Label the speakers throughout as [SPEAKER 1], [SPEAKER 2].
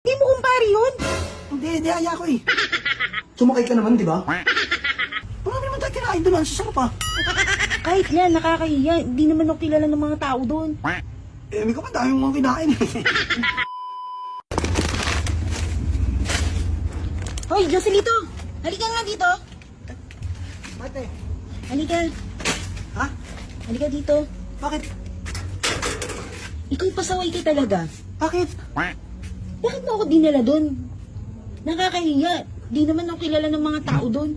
[SPEAKER 1] Hindi mo kumpare yun.
[SPEAKER 2] Hindi, hindi aya ko eh. Sumakay ka naman, di ba? Marami naman tayo kinain doon. Sasarap ah.
[SPEAKER 1] Kahit yan, nakakahiya. Hindi naman ako kilala ng mga tao doon.
[SPEAKER 2] Eh, may kapag tayong mga kinain eh.
[SPEAKER 1] Hoy, Joselito! Halika nga dito.
[SPEAKER 2] Mate.
[SPEAKER 1] Halika.
[SPEAKER 2] Ha?
[SPEAKER 1] Halika dito.
[SPEAKER 2] Bakit?
[SPEAKER 1] Ikaw pasaway ka talaga.
[SPEAKER 2] Bakit?
[SPEAKER 1] Bakit mo ako dinala doon? Nakakahiya. Di naman ako kilala ng mga tao doon.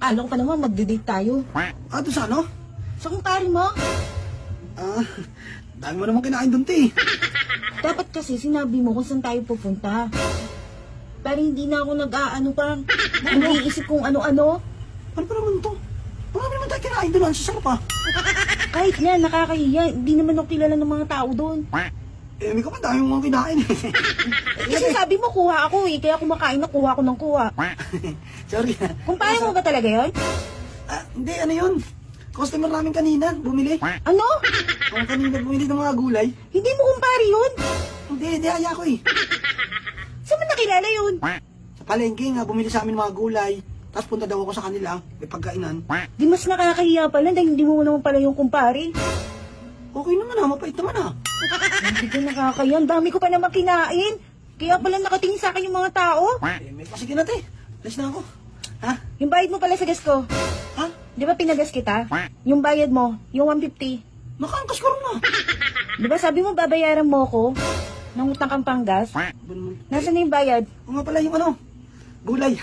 [SPEAKER 1] Kala ko pa naman magde-date tayo.
[SPEAKER 2] Ah, doon sa ano?
[SPEAKER 1] Sa kumpare mo,
[SPEAKER 2] Ah, dami mo naman kinain doon, te.
[SPEAKER 1] dapat kasi sinabi mo kung saan tayo pupunta. Pero hindi na ako nag-aano pa. Naiisip kung ano-ano.
[SPEAKER 2] Ano pa naman to? Marami naman tayo kinain doon. Ang sasarap ah.
[SPEAKER 1] Kahit yan, nakakahiya. Hindi naman ako kilala ng mga tao doon.
[SPEAKER 2] Eh, may kapag tayong mga kinain eh.
[SPEAKER 1] Kasi sabi mo, kuha ako eh. Kaya kumakain na, kuha ko ng kuha.
[SPEAKER 2] Sorry.
[SPEAKER 1] Kumpare mo ba talaga yon?
[SPEAKER 2] Ah, hindi, ano yun? Customer namin kanina, bumili.
[SPEAKER 1] Ano?
[SPEAKER 2] Ang kanina bumili ng mga gulay.
[SPEAKER 1] Hindi mo kumpare yun?
[SPEAKER 2] Hindi, hindi aya ko eh.
[SPEAKER 1] Saan mo nakilala yun?
[SPEAKER 2] Sa palengke nga, bumili sa amin mga gulay. Tapos punta daw ako sa kanila, may pagkainan.
[SPEAKER 1] Di mas nakakahiya pala dahil hindi mo naman pala yung kumpare.
[SPEAKER 2] Okay naman ah, mapait naman ah.
[SPEAKER 1] Hindi ko nakakahiya. Ang dami ko pa naman kinain. Kaya pala nakatingin sa akin yung mga tao.
[SPEAKER 2] Eh, may sige na te. Alis na ako. Ha?
[SPEAKER 1] Yung bayad mo pala sa gas ko.
[SPEAKER 2] Ha?
[SPEAKER 1] Di ba pinagas kita? Yung bayad mo, yung 150.
[SPEAKER 2] Nakaangkas ko rin ah.
[SPEAKER 1] Di ba sabi mo babayaran mo ko ng utang kang panggas? Nasaan na yung bayad?
[SPEAKER 2] O nga pala yung ano, gulay.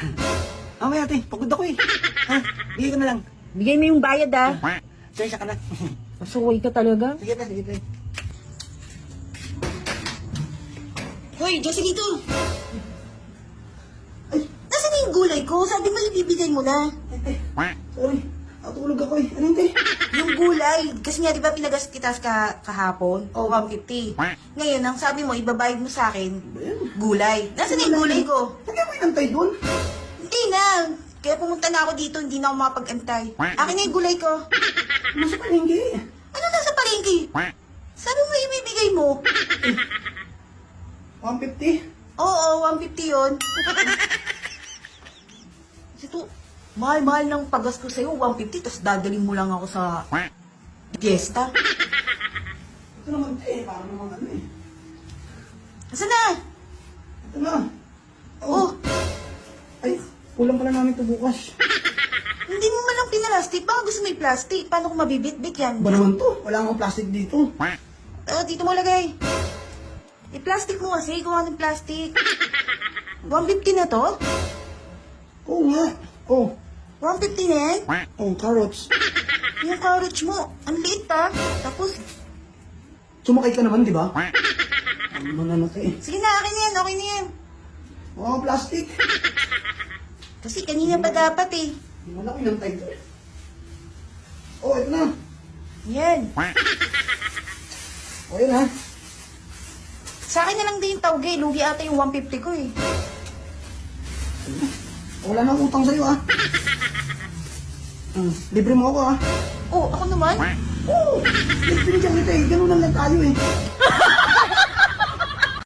[SPEAKER 2] Mamaya ate, pagod ako eh. Ha? Bigay ko na lang.
[SPEAKER 1] Bigay mo yung bayad ah.
[SPEAKER 2] Sensya ka na.
[SPEAKER 1] Masukoy ka talaga.
[SPEAKER 2] sige te, sige te.
[SPEAKER 1] Hoy, Joselito!
[SPEAKER 2] Ay,
[SPEAKER 1] Nasaan na yung gulay ko? Sabi mo ibibigay mo na.
[SPEAKER 2] ay, te. Sorry, natulog ako eh. Ano yun te?
[SPEAKER 1] Yung gulay, kasi nga di ba pinagas kita ka, kahapon? O 150. Ngayon, ang sabi mo, ibabayad mo sa akin,
[SPEAKER 2] yan?
[SPEAKER 1] gulay. Nasaan na yung gulay ko?
[SPEAKER 2] Lagyan mo inantay doon.
[SPEAKER 1] Hindi na. Kaya pumunta na ako dito, hindi na ako makapag-antay. Akin na yung gulay ko.
[SPEAKER 2] Nasa palengke.
[SPEAKER 1] Palengke? Sabi mo ibibigay mo?
[SPEAKER 2] 150.
[SPEAKER 1] Oo, 150 yun. Ito, mahal-mahal ng pagas ko sa'yo, 150, tapos dadalhin mo lang ako sa fiesta.
[SPEAKER 2] Ito naman te, parang naman ano eh.
[SPEAKER 1] Nasaan na?
[SPEAKER 2] Ito na.
[SPEAKER 1] Oh,
[SPEAKER 2] Ay, kulang pala namin ito bukas.
[SPEAKER 1] hindi mo pinalastik. Baka gusto mo yung plastic. Paano ko mabibit-bit yan?
[SPEAKER 2] Ba naman to? Wala akong plastic dito.
[SPEAKER 1] Oh, dito mo lagay. I-plastic mo kasi. Gawa ng plastic. 150 na to?
[SPEAKER 2] Oo nga. Oh,
[SPEAKER 1] 150 na yan?
[SPEAKER 2] oh, carrots.
[SPEAKER 1] Yung carrots mo, ang liit pa. Tapos,
[SPEAKER 2] Sumakay ka naman, di ba? Ano man ano eh.
[SPEAKER 1] sige na, akin na yan, okay na yan.
[SPEAKER 2] Wala akong plastic.
[SPEAKER 1] Kasi kanina pa dapat eh.
[SPEAKER 2] Hindi mo lang inantay to eh. Oh, ito na.
[SPEAKER 1] Yan.
[SPEAKER 2] O, yun ha.
[SPEAKER 1] Sa akin na lang din yung tawag eh. Lugi ata yung 150 ko eh.
[SPEAKER 2] Wala nang utang sa'yo ah. Hmm, libre mo ako ah.
[SPEAKER 1] Oh, ako naman?
[SPEAKER 2] Oo, libre niya kita eh. Ganun lang lang tayo eh.